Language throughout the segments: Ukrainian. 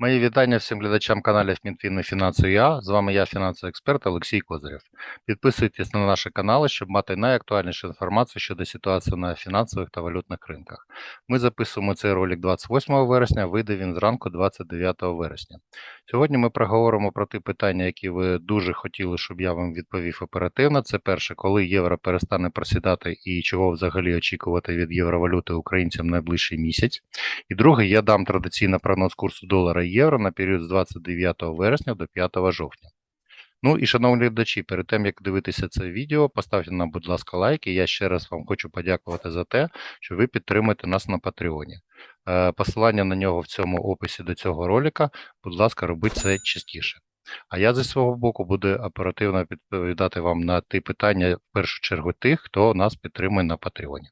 Мої вітання всім глядачам каналів Мінфін і Фінанси ЮА. З вами я, фінансовий експерт Олексій Козирєв. Підписуйтесь на наші канали, щоб мати найактуальнішу інформацію щодо ситуації на фінансових та валютних ринках. Ми записуємо цей ролик 28 вересня, вийде він зранку 29 вересня. Сьогодні ми проговоримо про ті питання, які ви дуже хотіли, щоб я вам відповів оперативно. Це перше, коли євро перестане просідати і чого взагалі очікувати від євровалюти українцям найближчий місяць. І друге, я дам традиційно прогноз курсу долара євро на період з 29 вересня до 5 жовтня. Ну і шановні глядачі, перед тим як дивитися це відео, поставте нам, будь ласка, лайк. І я ще раз вам хочу подякувати за те, що ви підтримуєте нас на Патреоні. Е, Посилання на нього в цьому описі до цього ролика. Будь ласка, робіть це частіше. А я зі свого боку буду оперативно відповідати вам на ті питання, в першу чергу тих, хто нас підтримує на Патреоні.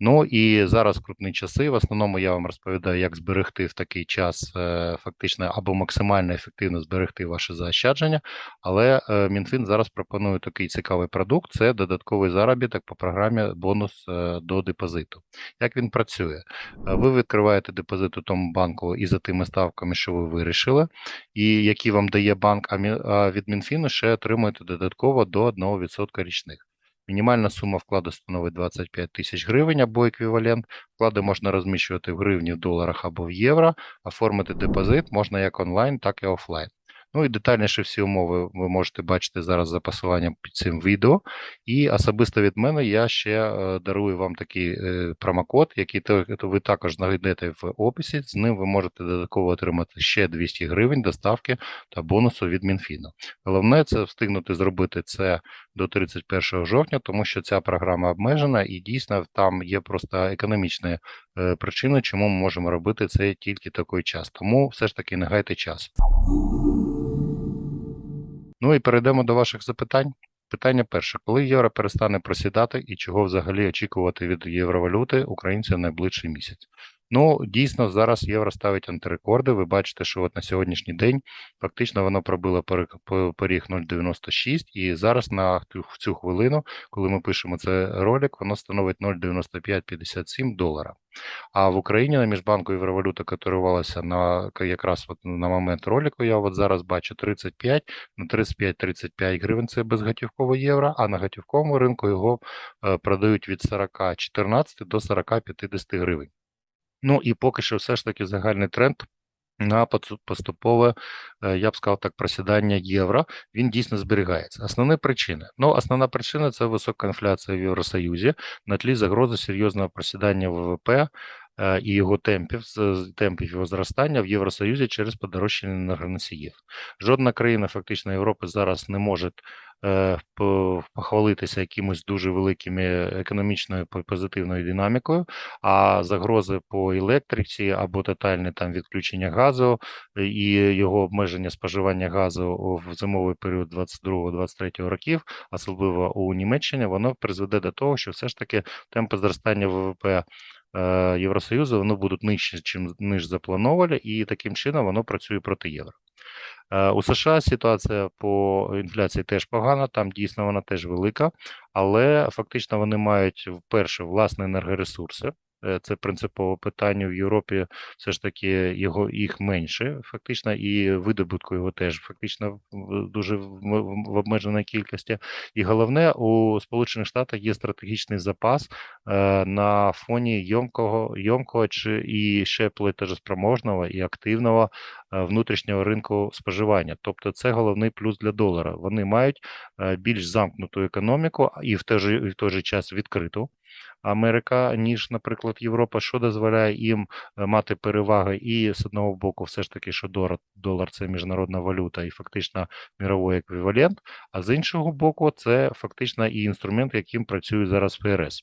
Ну і зараз крутні часи. В основному я вам розповідаю, як зберегти в такий час е, фактично або максимально ефективно зберегти ваше заощадження. Але е, МінФін зараз пропонує такий цікавий продукт: це додатковий заробіток по програмі бонус е, до депозиту. Як він працює? Ви відкриваєте депозит у тому банку і за тими ставками, що ви вирішили, і які вам дає банк, а від Мінфіну ще отримуєте додатково до 1% річних. Мінімальна сума вкладу становить 25 тисяч гривень або еквівалент. Вклади можна розміщувати в гривні, в доларах або в євро. Оформити депозит можна як онлайн, так і офлайн. Ну і детальніше всі умови ви можете бачити зараз за посиланням під цим відео. І особисто від мене я ще е, дарую вам такий е, промокод, який ви також знайдете в описі. З ним ви можете додатково отримати ще 200 гривень доставки та бонусу від Мінфіну. Головне це встигнути зробити це до 31 жовтня, тому що ця програма обмежена і дійсно там є просто економічні е, причини, чому ми можемо робити це тільки такий час. Тому все ж таки не гайте час. Ну і перейдемо до ваших запитань. Питання перше: коли євро перестане просідати і чого взагалі очікувати від євровалюти українців найближчий місяць? Ну, дійсно, зараз євро ставить антирекорди. Ви бачите, що от на сьогоднішній день фактично воно пробило поріг 0,96, і зараз на цю хвилину, коли ми пишемо цей ролик, воно становить 0,9557 долара. А в Україні на міжбанку євровалюта котирувалася на якраз от на момент ролику. Я от зараз бачу 35 на 35-35 гривень. Це безготівкове євро. А на готівковому ринку його е, продають від 40 14 до 40 50 гривень. Ну і поки що, все ж таки, загальний тренд. На поступове, е, я б сказав так, просідання євро, він дійсно зберігається. Основні причини. Ну, основна причина це висока інфляція в Євросоюзі на тлі загрози серйозного просідання ВВП і його темпів, темпів його зростання в Євросоюзі через подорожчання енергоносіїв. Жодна країна фактично Європи зараз не може е, похвалитися якимось дуже великими економічною позитивною динамікою, а загрози по електриці або тотальне там відключення газу е, і його обмеження споживання газу в зимовий період 22-23 років, особливо у Німеччині, воно призведе до того, що все ж таки темпи зростання ВВП е, Євросоюзу вони будуть нижче, чим ніж заплановані, і таким чином воно працює проти євро. Е, У США ситуація по інфляції теж погана, там дійсно вона теж велика, але фактично вони мають вперше власні енергоресурси. Е, Це принципове питання в Європі. Все ж таки його їх менше, фактично, і видобутку його теж фактично дуже в обмеженій кількості. І головне, у Сполучених Штатах є стратегічний запас е, на фоні йомкого, йомкого чи і ще платежеспроможного і активного е, внутрішнього ринку споживання. Тобто це головний плюс для долара. Вони мають більш замкнуту економіку і в той же, в той же час відкриту. Америка, ніж, наприклад, Європа, що дозволяє їм е, мати переваги і з одного боку, все ж таки, що долар, долар це міжнародна валюта і фактично міровий еквівалент, а з іншого боку, це фактично і інструмент, яким працює зараз ФРС.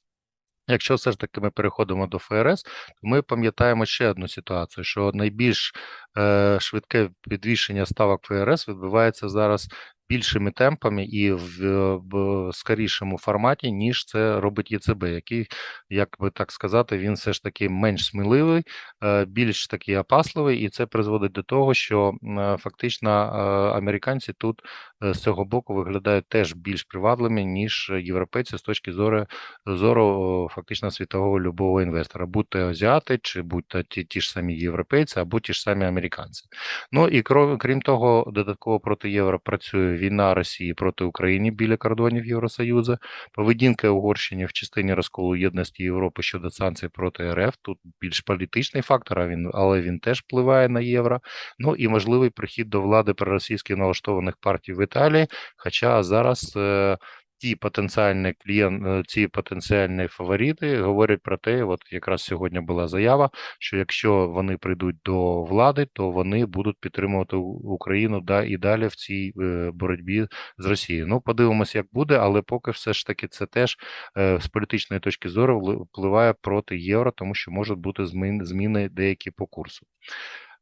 Якщо все ж таки ми переходимо до ФРС, то ми пам'ятаємо ще одну ситуацію, що найбільш е, швидке підвищення ставок ФРС відбувається зараз більшими темпами і в, в скорішому форматі, ніж це робить ЄЦБ, який, як би так сказати, він все ж таки менш сміливий, е, більш такий опасливий, і це призводить до того, що е, фактично е, американці тут з цього боку виглядають теж більш привабливими, ніж європейці з точки зору зору фактично світового любого інвестора, будь то азіати, чи будь то ті, ті ж самі європейці, або ті ж самі американці. Ну і крім того, додатково проти євро працює війна Росії проти України біля кордонів Євросоюзу, поведінка Угорщини в частині розколу єдності Європи щодо санкцій проти РФ. Тут більш політичний фактор, а він але він теж впливає на євро. Ну і можливий прихід до влади проросійськи налаштованих партій в Італії. Хоча зараз. Е, ті потенціальні клієнт, е, ці потенціальні фаворити говорять про те, от якраз сьогодні була заява, що якщо вони прийдуть до влади, то вони будуть підтримувати Україну да і далі в цій е, боротьбі з Росією. Ну, подивимося, як буде, але поки все ж таки це теж е, з політичної точки зору впливає проти євро, тому що можуть бути зміни деякі по курсу.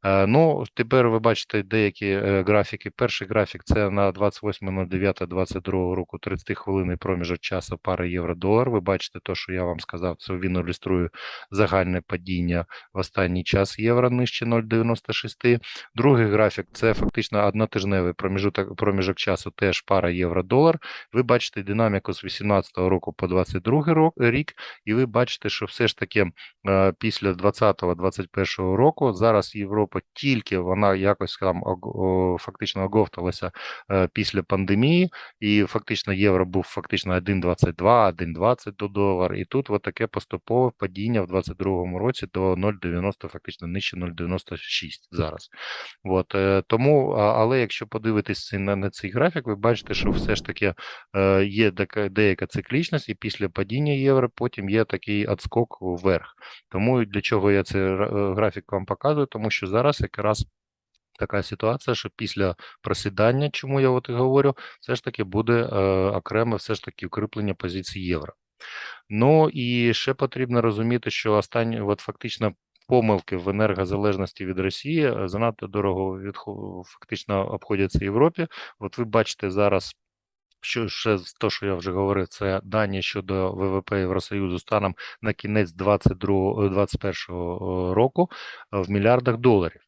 Е, ну, тепер ви бачите деякі е, графіки. Перший графік це на 28.09.22 року 30 хвилинний проміжок часу пари євро-долар. Ви бачите те, що я вам сказав, це він ілюструє загальне падіння в останній час євро нижче 0,96. Другий графік це фактично однотижневий проміжок, проміжок часу, теж пара євро-долар. Ви бачите динаміку з 18 року по 22 рік, і ви бачите, що все ж таки е, після 20-21 року зараз Європа. Європа тільки вона якось там фактично оговталася е, після пандемії, і фактично євро був фактично 1,22, 1,20 до долар. І тут от таке поступове падіння в 2022 році до 0,90, фактично нижче 0,96 зараз. От, е, тому, але якщо подивитись на, на цей графік, ви бачите, що все ж таки е, є деяка циклічність, і після падіння євро потім є такий отскок вверх. Тому для чого я цей графік вам показую, тому що зараз зараз якраз така ситуація, що після просідання, чому я от і говорю, все ж таки буде е, окреме все ж таки укріплення позиції євро. Ну і ще потрібно розуміти, що останні, от фактично. Помилки в енергозалежності від Росії е, занадто дорого від фактично обходяться Європі. От ви бачите зараз що ще з того, що я вже говорив, це дані щодо ВВП Євросоюзу станом на кінець 2021 року в мільярдах доларів.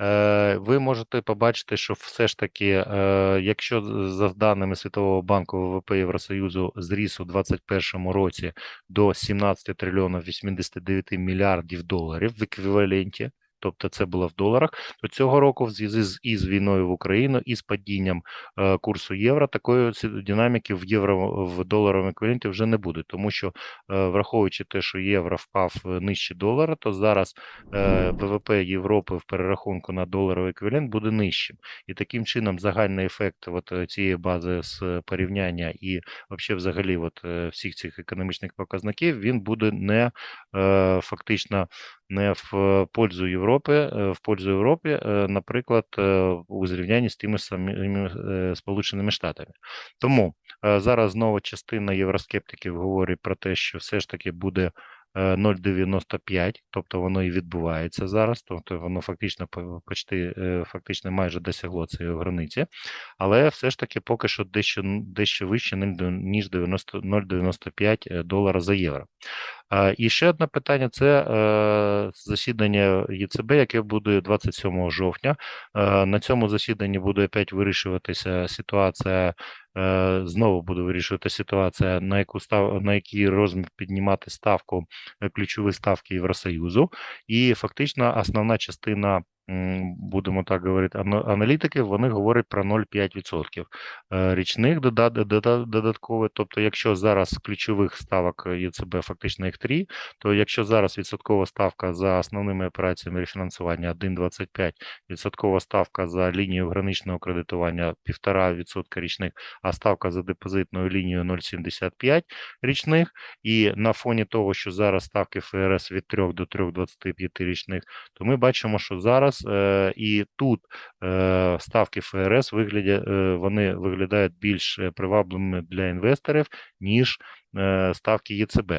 Е, ви можете побачити, що все ж таки, е, якщо за даними Світового банку ВВП Євросоюзу зріс у 2021 році до 17 трильйонів 89 мільярдів доларів в еквіваленті тобто це було в доларах. То цього року, в зв'язку з із війною в Україну і з падінням е, курсу євро, такої динаміки в євро в доларовому еквіваленті вже не буде, тому що е, враховуючи те, що євро впав нижче долара, то зараз е, ВВП Європи в перерахунку на доларовий еквівалент буде нижчим, і таким чином загальний ефект от е, цієї бази з порівняння і вообще взагалі, от е, всіх цих економічних показників він буде не е, фактично не в пользу Європи, е, в пользу Європі, е, наприклад, е, у зрівнянні з тими самими Сполученими Штатами. Тому зараз знову частина євроскептиків говорить про те, що все ж таки буде 0,95, тобто воно і відбувається зараз, тобто воно фактично почти фактично майже досягло цієї границі, але все ж таки поки що дещо дещо вище ніж 0,95 долара за євро. І ще одне питання: це е, засідання ЄЦБ, яке буде 27 жовтня. Е, на цьому засіданні буде опять вирішуватися ситуація. Е, знову буде вирішувати ситуація, на яку став на який розмір піднімати ставку ключові ставки Євросоюзу, і фактично основна частина будемо так говорити, аналітики, вони говорять про 0,5% е, річних додаткових. Тобто, якщо зараз ключових ставок ЄЦБ фактично їх 3, то якщо зараз відсоткова ставка за основними операціями рефінансування 1,25, відсоткова ставка за лінією граничного кредитування 1,5% річних, а ставка за депозитною лінією 0,75 річних, і на фоні того, що зараз ставки ФРС від 3 до 3,25 річних, то ми бачимо, що зараз ФРС, е, і тут е, ставки ФРС вигляді, е, вони виглядають більш привабливими для інвесторів, ніж ставки ЄЦБ.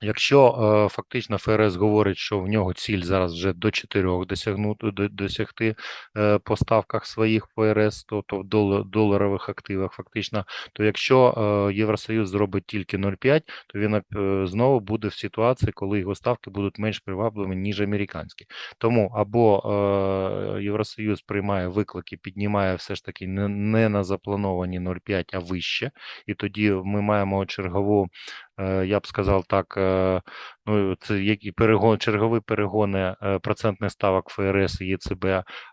Якщо е, фактично ФРС говорить, що в нього ціль зараз вже до 4 досягнути до- досягти е, по ставках своїх ФРС, то, то в дол- доларових активах, фактично, то якщо е, Євросоюз зробить тільки 0,5, то він знову буде в ситуації, коли його ставки будуть менш привабливі, ніж американські. Тому або Євросоюз приймає виклики, піднімає все ж таки не, на заплановані 0,5, а вище, і тоді ми маємо чергову я б сказав так, е, ну це які перегон, чергові перегони е, процентних ставок ФРС ЄЦБ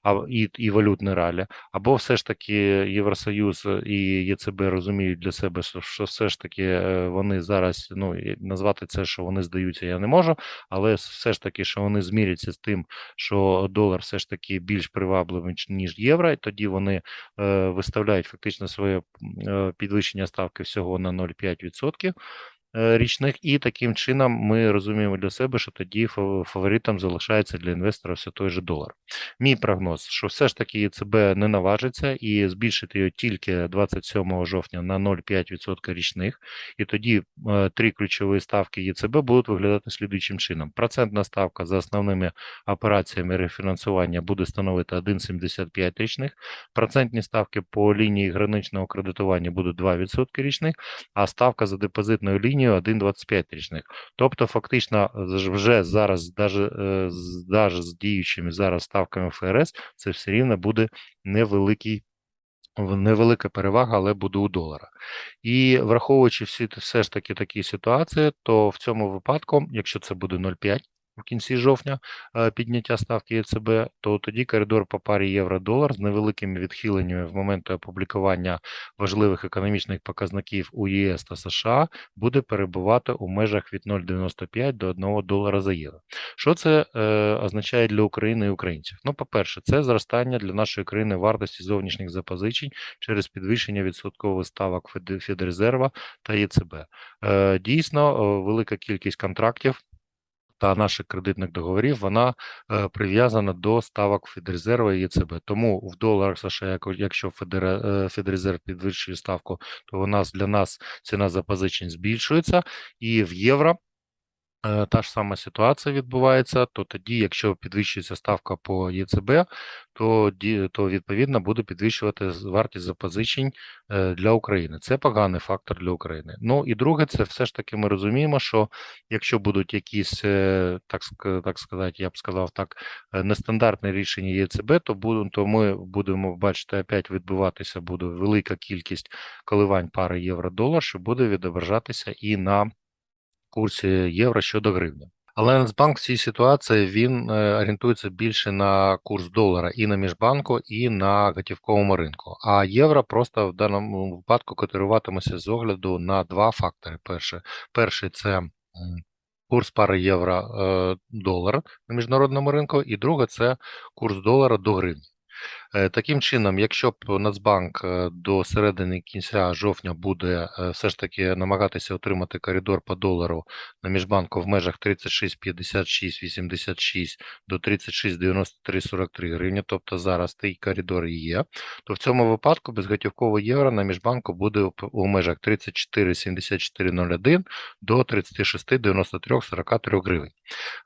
а, і, і валютні ралі, або все ж таки Євросоюз і ЄЦБ розуміють для себе, що, все ж таки е, вони зараз, ну назвати це, що вони здаються, я не можу, але все ж таки, що вони зміряться з тим, що долар все ж таки більш привабливий ніж євро, і тоді вони е, виставляють фактично своє е, підвищення ставки всього на 0,5% е, річних, і таким чином ми розуміємо для себе, що тоді фаворитом залишається для інвестора все той же долар. Мій прогноз, що все ж таки ЄЦБ не наважиться і збільшити його тільки 27 жовтня на 0,5% річних, і тоді е, три ключові ставки ЄЦБ будуть виглядати слідуючим чином. Процентна ставка за основними операціями рефінансування буде становити 1,75 річних, процентні ставки по лінії граничного кредитування будуть 2% річних, а ставка за депозитною лінією 1,25 річних. Тобто, фактично, вже зараз, даже, е, з, діючими зараз ставками ФРС, це все рівно буде невеликий. Невелика перевага, але буде у долара. І враховуючи всі все ж таки такі ситуації, то в цьому випадку, якщо це буде 0,5 в кінці жовтня е, підняття ставки ЄЦБ, то тоді коридор по парі євро-долар з невеликими відхиленнями в момент опублікування важливих економічних показників у ЄС та США буде перебувати у межах від 0,95 до 1 долара за євро. Що це е, означає для України і українців? Ну, по-перше, це зростання для нашої країни вартості зовнішніх запозичень через підвищення відсоткових ставок Фед- Федрезерва та ЄЦБ. Е, дійсно, е, велика кількість контрактів та наших кредитних договорів вона е, прив'язана до ставок Федрезерва і ЄЦБ. Тому в доларах США, якщо е, Федрезерв підвищує ставку, то у нас для нас ціна запозичень збільшується, і в євро. Е, Та ж сама ситуація відбувається, то тоді, якщо підвищується ставка по ЄЦБ, то, то відповідно буде підвищувати вартість запозичень е, для України. Це поганий фактор для України. Ну і друге, це все ж таки ми розуміємо, що якщо будуть якісь, е, так так сказати, я б сказав так, нестандартне рішення ЄЦБ, то будемо, то ми будемо бачити, опять відбуватися буде велика кількість коливань пари євро-долар, що буде відображатися і на курсі євро щодо гривні. Але Нацбанк в цій ситуації він е, орієнтується більше на курс долара і на міжбанку, і на готівковому ринку. А євро просто в даному випадку котируватиметься з огляду на два фактори. Перше, перший це курс пари євро-долар на міжнародному ринку, і друге це курс долара до гривні. Е, Таким чином, якщо б Нацбанк е, до середини кінця жовтня буде е, все ж таки намагатися отримати коридор по долару на міжбанку в межах 36,56,86 до 36,93,43 гривні, тобто зараз той коридор є, то в цьому випадку безготівкове євро на міжбанку буде у межах 34,74,01 до 36,93,43 гривень.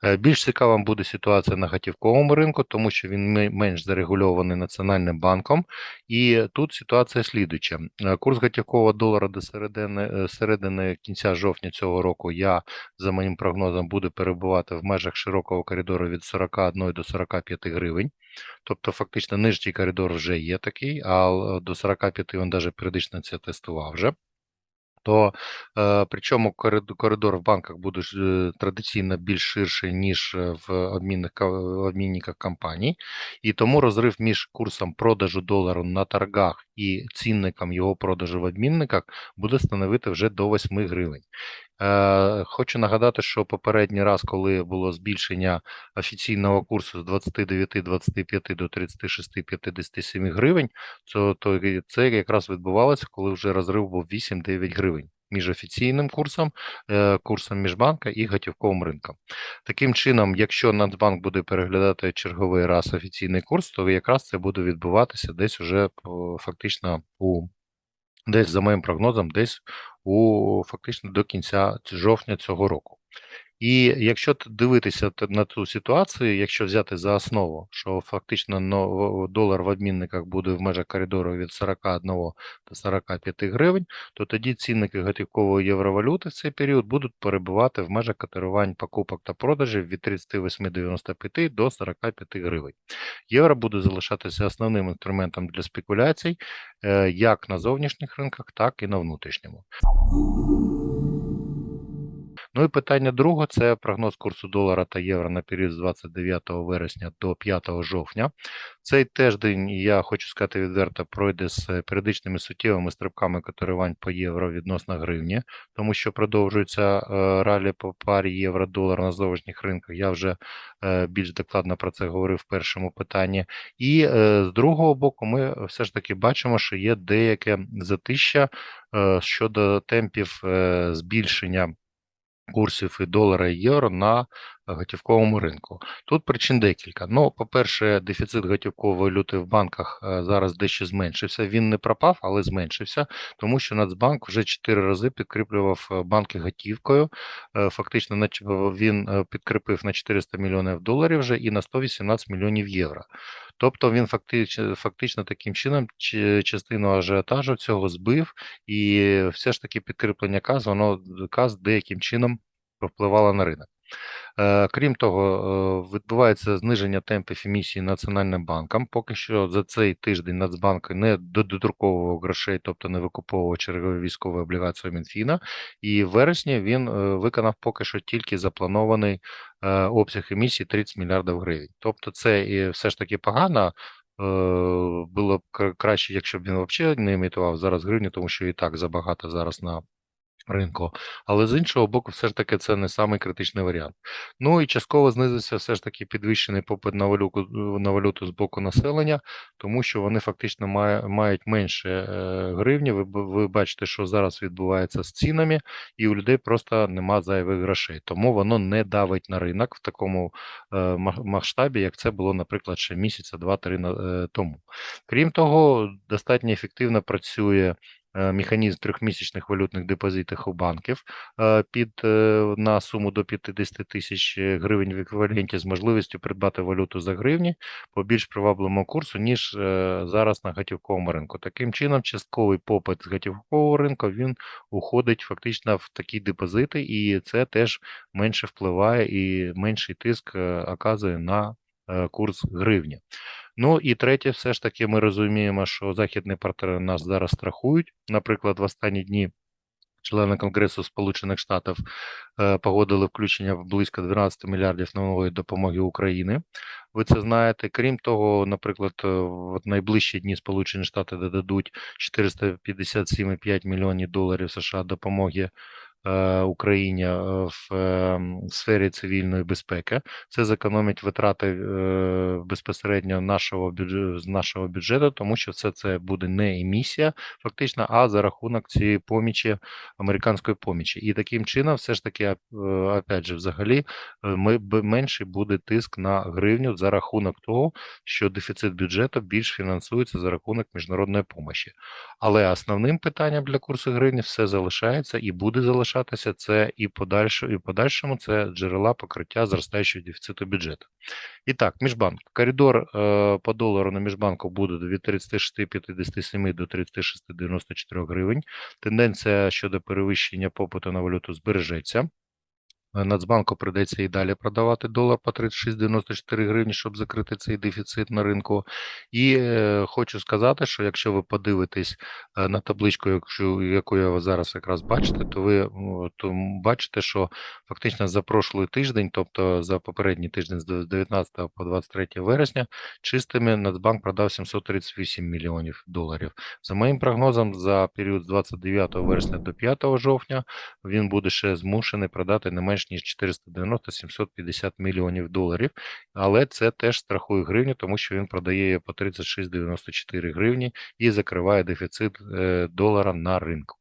Е, Більш цікавим буде ситуація на готівковому ринку, тому що він менш зарегульований Національним банком. І тут ситуація слідуюча. Е, Курс готівкового долара до середини, е, середини кінця жовтня цього року я, за моїм прогнозом, буде перебувати в межах широкого коридору від 41 до 45 гривень. Тобто, фактично, нижній коридор вже є такий, а до 45 він навіть періодично це тестував вже то е, причому коридор в банках буде е, традиційно більш ширший, ніж е, в обмінних обмінниках компаній, і тому розрив між курсом продажу долару на торгах і цінником його продажу в обмінниках буде становити вже до 8 гривень. Е, Хочу нагадати, що попередній раз, коли було збільшення офіційного курсу з 29-25 до 36-57 гривень, то, це якраз відбувалося, коли вже розрив був 8-9 гривень між офіційним курсом, е, курсом міжбанка і готівковим ринком. Таким чином, якщо Нацбанк буде переглядати черговий раз офіційний курс, то якраз це буде відбуватися десь уже фактично у десь за моїм прогнозом, десь у фактично до кінця жовтня цього року. І якщо дивитися на цю ситуацію, якщо взяти за основу, що фактично но- долар в обмінниках буде в межах коридору від 41 до 45 гривень, то тоді цінники готівкової євровалюти в цей період будуть перебувати в межах котирувань покупок та продажів від 38,95 до 45 гривень. Євро буде залишатися основним інструментом для спекуляцій е, як на зовнішніх ринках, так і на внутрішньому. Ну і питання друге це прогноз курсу долара та євро на період з 29 вересня до 5 жовтня. Цей тиждень, я хочу сказати відверто, пройде з періодичними суттєвими стрибками котирувань по євро відносно гривні, тому що продовжується е, ралі по парі євро-долар на зовнішніх ринках. Я вже е, більш докладно про це говорив в першому питанні. І е, з другого боку, ми все ж таки бачимо, що є деяке затища щодо темпів збільшення курсів і долара і євро на готівковому ринку. Тут причин декілька. Ну, по-перше, дефіцит готівкової валюти в банках е, зараз дещо зменшився. Він не пропав, але зменшився, тому що Нацбанк вже чотири рази підкріплював е, банки готівкою. Е, Фактично, він підкріпив на 400 мільйонів доларів вже і на 118 мільйонів євро. Тобто він фактично, фактично таким чином частину ажіотажу цього збив, і все ж таки підкріплення КАЗ, воно КАЗ деяким чином повпливало на ринок. Е, Крім того, е, відбувається зниження темпів емісії Національним банком. Поки що за цей тиждень Нацбанк не додруковував грошей, тобто не викуповував чергові військові облігації Мінфіна. І в вересні він е, виконав поки що тільки запланований обсяг емісії 30 мільярдів гривень. Тобто, це все ж таки погано. Було б краще, якщо б він взагалі не імітував зараз гривню, тому що і так забагато зараз на ринку. Але з іншого боку, все ж таки це не самий критичний варіант. Ну і частково знизився все ж таки підвищений попит на валюту, на валюту з боку населення, тому що вони фактично мають менше е, гривні. Ви, ви бачите, що зараз відбувається з цінами, і у людей просто нема зайвих грошей. Тому воно не давить на ринок в такому е, масштабі, як це було, наприклад, ще місяця, два-три на- е, тому. Крім того, достатньо ефективно працює е, механізм трьохмісячних валютних депозитів у банків е, під е, на суму до 50 тисяч е, гривень в еквіваленті з можливістю придбати валюту за гривні по більш привабливому курсу, ніж е, зараз на готівковому ринку. Таким чином, частковий попит з готівкового ринку він уходить фактично в такі депозити, і це теж менше впливає і менший тиск е, оказує на е, курс гривні. Ну і третє, все ж таки, ми розуміємо, що західні партнери нас зараз страхують. Наприклад, в останні дні члени Конгресу Сполучених Штатів е, погодили включення близько 12 мільярдів нової допомоги Україні. Ви це знаєте. Крім того, наприклад, е, в найближчі дні Сполучені Штати додадуть 457,5 мільйонів доларів США допомоги е, Україні е, в е, сфері цивільної безпеки. Це зекономить витрати е, безпосередньо нашого бюджету з нашого бюджету, тому що все це буде не емісія, фактично, а за рахунок цієї помічі американської помічі. І таким чином, все ж таки, е, опять же, взагалі, е, ми менший буде тиск на гривню за рахунок того, що дефіцит бюджету більш фінансується за рахунок міжнародної помощі. Але основним питанням для курсу гривні все залишається і буде залишатися це і подальше, і подальшому це джерела покриття зростаючого дефіциту бюджету. І так, міжбанк. Коридор е, по долару на міжбанку буде від 36,57 до 36,94 гривень. Тенденція щодо перевищення попиту на валюту збережеться. Е, Нацбанку прийдеться і далі продавати долар по 36,94 гривні, щоб закрити цей дефіцит на ринку. І е, хочу сказати, що якщо ви подивитесь е, на табличку, яку я зараз якраз бачите, то ви то бачите, що фактично за прошлий тиждень, тобто за попередній тиждень з 19 по 23 вересня, чистими Нацбанк продав 738 мільйонів доларів. За моїм прогнозом, за період з 29 вересня до 5 жовтня він буде ще змушений продати не менш ніж 490-750 мільйонів доларів, але це теж страхує гривню, тому що він продає її по 36,94 гривні і закриває дефіцит е, долара на ринку.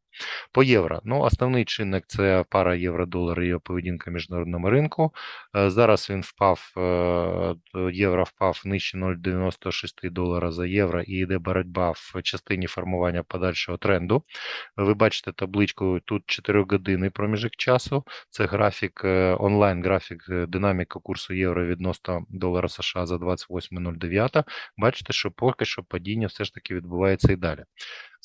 По євро. Ну, основний чинник це пара євро-долар і його поведінка міжнародному ринку. Е, Зараз він впав, е, євро впав нижче 0,96 долара за євро і йде боротьба в частині формування подальшого тренду. Ви бачите табличку, тут 4 години проміжок часу. Це графік, е, онлайн графік е, динаміка курсу євро відносно долара США за 28.09. Бачите, що поки що падіння все ж таки відбувається і далі.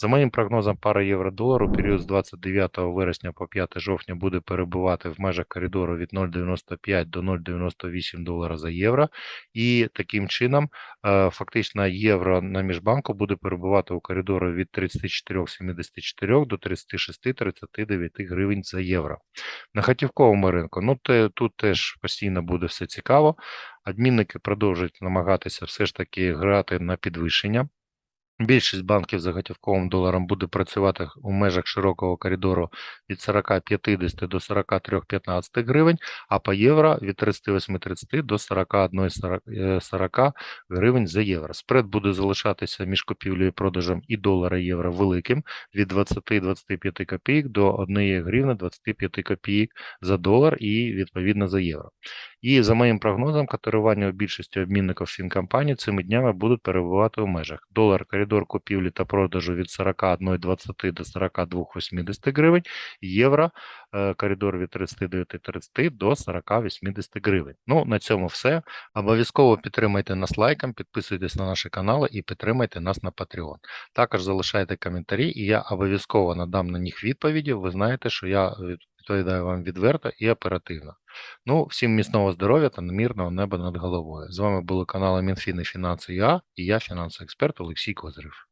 За моїм прогнозом, пара євро-долар у період з 29 вересня по 5 жовтня буде перебувати в межах коридору від 0,95 до 0,98 долара за євро. І таким чином, е, фактично, євро на міжбанку буде перебувати у коридорі від 34,74 до 36,39 гривень за євро. На готівковому ринку, ну те, тут теж постійно буде все цікаво. Адмінники продовжують намагатися все ж таки грати на підвищення. Більшість банків за готівковим доларом буде працювати у межах широкого коридору від 40,50 до 43,15 гривень, а по євро від 38,30 до 41,40 гривень за євро. Спред буде залишатися між купівлею і продажем і долара і євро великим від 20-25 копійок до 1 гривни 25 копійок за долар і відповідно за євро. І за моїм прогнозом, котирування у більшості обмінників фінкомпаній цими днями будуть перебувати у межах. Долар коридор купівлі та продажу від 41,20 до 42,80 гривень, євро е, коридор від 39,30 до 40,80 гривень. Ну, на цьому все. Обов'язково підтримайте нас лайком, підписуйтесь на наші канали і підтримайте нас на Patreon. Також залишайте коментарі, і я обов'язково надам на них відповіді. Ви знаєте, що я відповідаю вам відверто і оперативно. Ну, всім міцного здоров'я та мирного неба над головою. З вами були канали Мінфіни Фінанси Я і я, фінансовий експерт Олексій Козирев.